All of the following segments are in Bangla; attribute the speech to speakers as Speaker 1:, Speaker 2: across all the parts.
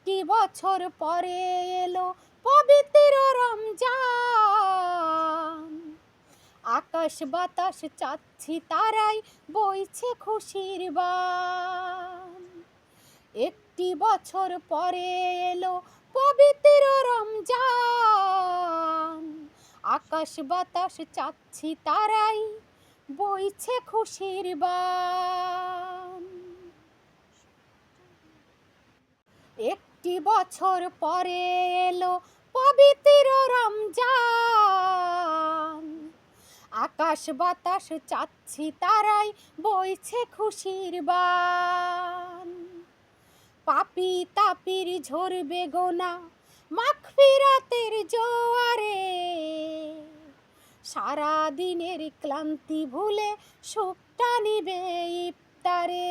Speaker 1: একটি বছর পরে এলো পবিত্র রমজান। আকাশ বাতাস চাচ্ছি তারাই বইছে খুশির বান। একটি বছর পরে এলো পবিত্র রমজান। আকাশ বাতাস চাচ্ছি তারাই বইছে খুশির বান। একটি বছর পরে এলো পবিত্র রমজান। আকাশ বাতাস চাচ্ছি তারাই বইছে খুশির বান। পাপি তাপির ঝরবে গোনা মাখফিরাতের জোয়ারে। সারা দিনের ক্লান্তি ভুলে সুখটা নিবে ইফতারে।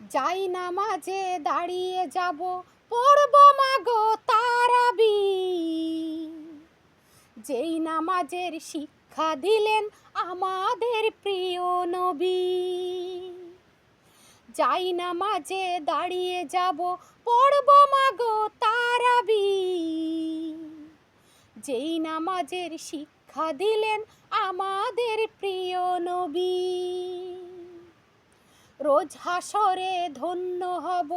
Speaker 1: যাই না মাঝে দাঁড়িয়ে যাব, পড়ব মাগো তারাবি যেই নামাজের শিক্ষা দিলেন আমাদের প্রিয় নবী। যাই না মাঝে দাঁড়িয়ে যাব, পড়ব মাগো তারাবি যেই নামাজের শিক্ষা দিলেন আমাদের প্রিয় নবী। রোজ হাসরে ধন্য হব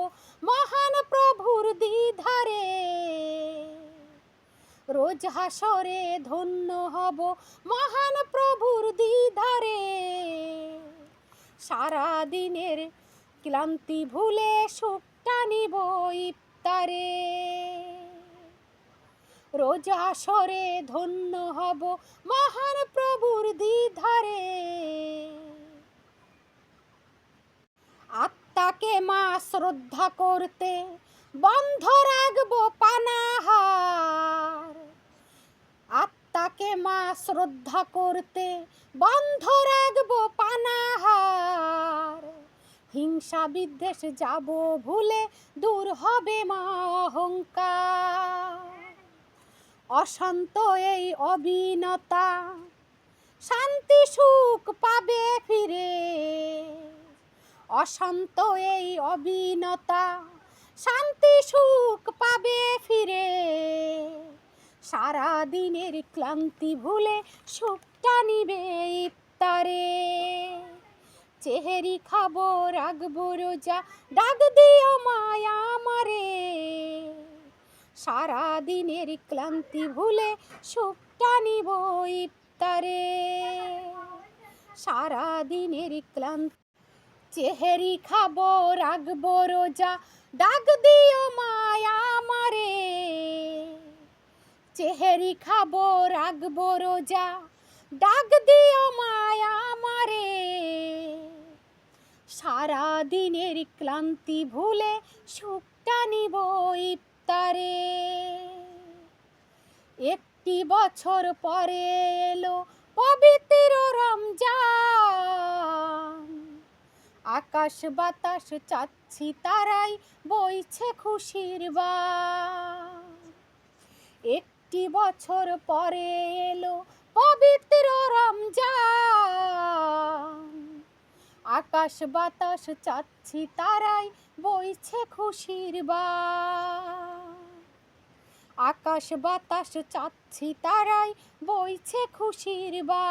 Speaker 1: মহান প্রভুর দিধারে রোজ হাসরে ধন্য হব মহান প্রভুর দিধারে সারা দিনের ক্লান্তি ভুলে সুখটা নিব ইফতারে। রোজ আসরে ধন্য হব মহান প্রভুর দিধারে আত্মাকে মা শ্রদ্ধা করতে বন্ধ রাখব পানাহার। আত্মাকে মা শ্রদ্ধা করতে বন্ধ রাখব পানাহার। হিংসা বিদ্বেষ যাব ভুলে দূর হবে মা অহংকার। অশান্ত এই অবিনতা, শান্তি সুখ পাবে ফিরে। অশান্ত এই অবিনতা। শান্তি সুখ পাবে ফিরে। সারা দিনের ক্লান্তি ভুলে সুখটা নিবে ইফতারে। চেহারি খাব, রাখব রোজা, ডাক দিও মায়া মারে সারা দিনের ক্লান্তি ভুলে সুখটা নিব ইফতারে। সারা দিনের ক্লান্তি চেহারি খাব, রাখব রোজা, ডাক দিও মায়া মারে চেহারি খাব, রাখব রোজা, ডাক দিও মায়া মারে সারা দিনের ক্লান্তি ভুলে সুখটা নিব ইফতারে। একটি বছর পরে এলো পবিত্র রমজান। আকাশ বাতাস চাচ্ছি তারাই, বইছে খুশির বা। একটি বছর পরে এলো পবিত্র রমজান। আকাশ বাতাস চাচ্ছি তারাই, বইছে খুশির বা। আকাশ বাতাস চাচ্ছি তারাই, বইছে খুশির বা।